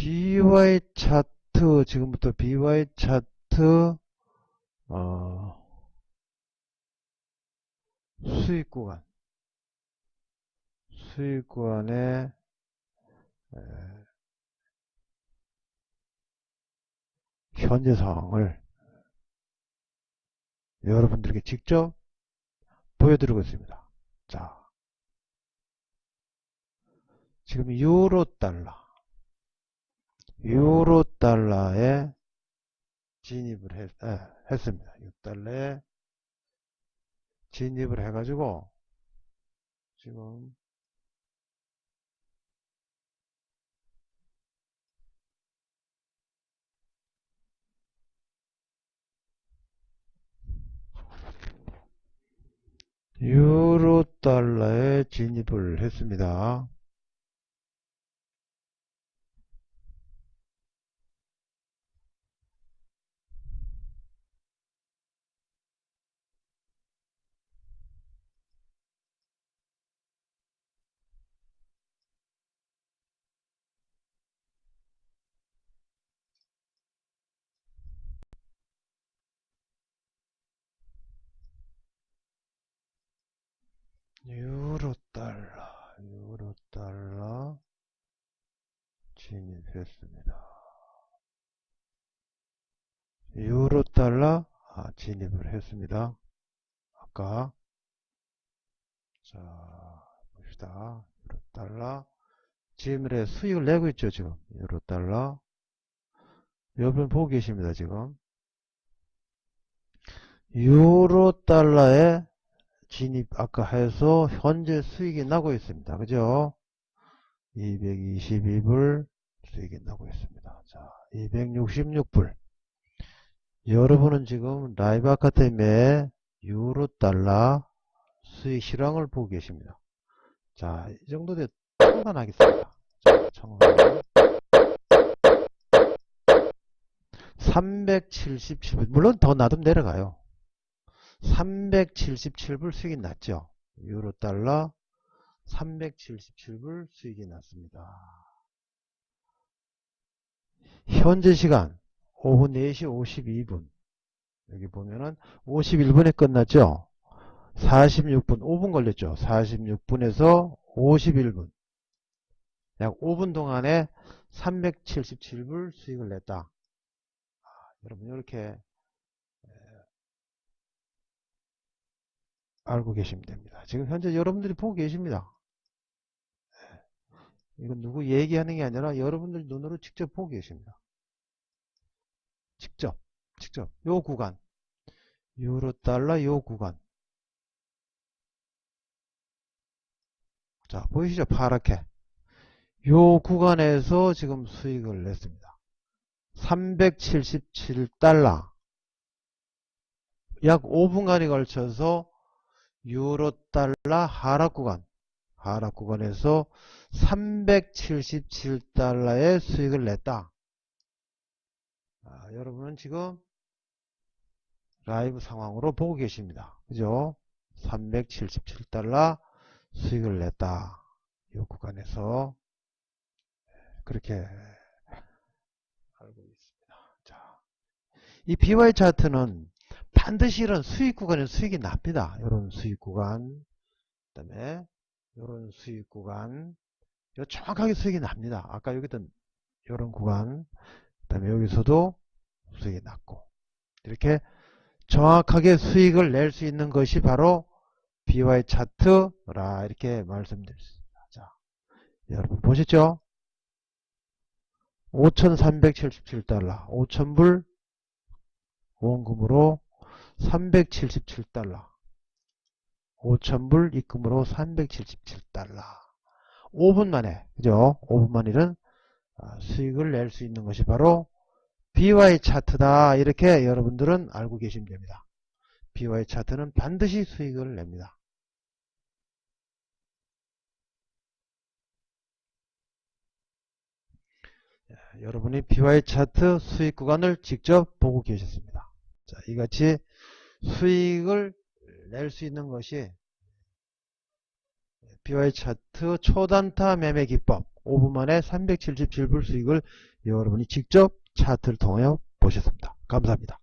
BY 차트, 지금부터 BY 차트, 어, 수익 구간. 수익 구간의 에, 현재 상황을 여러분들에게 직접 보여드리고 있습니다. 자, 지금 유로 달러, 유로 달러에 진입을 했, 에, 했습니다. 6달러에 진입을 해가지고 지금 유로 달러에 진입을 했습니다. 유로 달러, 유로 달러 진입했습니다. 유로 달러 아, 진입을 했습니다. 아까 자 봅시다. 유로 달러 지금의 수익을 내고 있죠 지금 유로 달러 여러분 보고 계십니다 지금 유로 달러에 진입 아까 해서 현재 수익이 나고 있습니다. 그죠? 222불 수익이 나고 있습니다. 자, 266불. 여러분은 지금 라이브 아카데미의 유로 달러 수익 실황을 보고 계십니다. 자, 이 정도 되 청산하겠습니다. 자, 청산. 377불. 물론 더 놔두면 내려가요. 377불 수익이 났죠. 유로 달러 377불 수익이 났습니다. 현재 시간 오후 4시 52분 여기 보면은 51분에 끝났죠. 46분 5분 걸렸죠. 46분에서 51분 약 5분 동안에 377불 수익을 냈다. 아, 여러분 이렇게 알고 계시면 됩니다. 지금 현재 여러분들이 보고 계십니다. 이건 누구 얘기하는 게 아니라 여러분들 눈으로 직접 보고 계십니다. 직접, 직접. 요 구간. 유로 달러 요 구간. 자, 보이시죠? 파랗게. 요 구간에서 지금 수익을 냈습니다. 377달러. 약 5분간에 걸쳐서 유로 달러 하락 구간, 하락 구간에서 377달러의 수익을 냈다. 아, 여러분은 지금 라이브 상황으로 보고 계십니다. 그죠? 377달러 수익을 냈다. 이 구간에서 그렇게 알고 있습니다. 자, 이 BY 차트는 반드시 이런 수익 구간에 수익이 납니다. 이런 수익 구간, 그 다음에 이런 수익 구간, 요 정확하게 수익이 납니다. 아까 여기던 이런 구간, 그 다음에 여기서도 수익이 났고, 이렇게 정확하게 수익을 낼 수 있는 것이 바로 BY 차트라 이렇게 말씀드렸습니다. 자, 여러분 보셨죠? 5,377달러, 5,000불 원금으로 377달러. 5천불 입금으로 377달러. 5분 만에, 그죠? 5분 만에는 수익을 낼 수 있는 것이 바로 BY 차트다. 이렇게 여러분들은 알고 계시면 됩니다. BY 차트는 반드시 수익을 냅니다. 여러분이 BY 차트 수익 구간을 직접 보고 계셨습니다. 자, 이같이 수익을 낼 수 있는 것이 BY 차트 초단타 매매 기법 5분 만에 377불 수익을 여러분이 직접 차트를 통하여 보셨습니다. 감사합니다.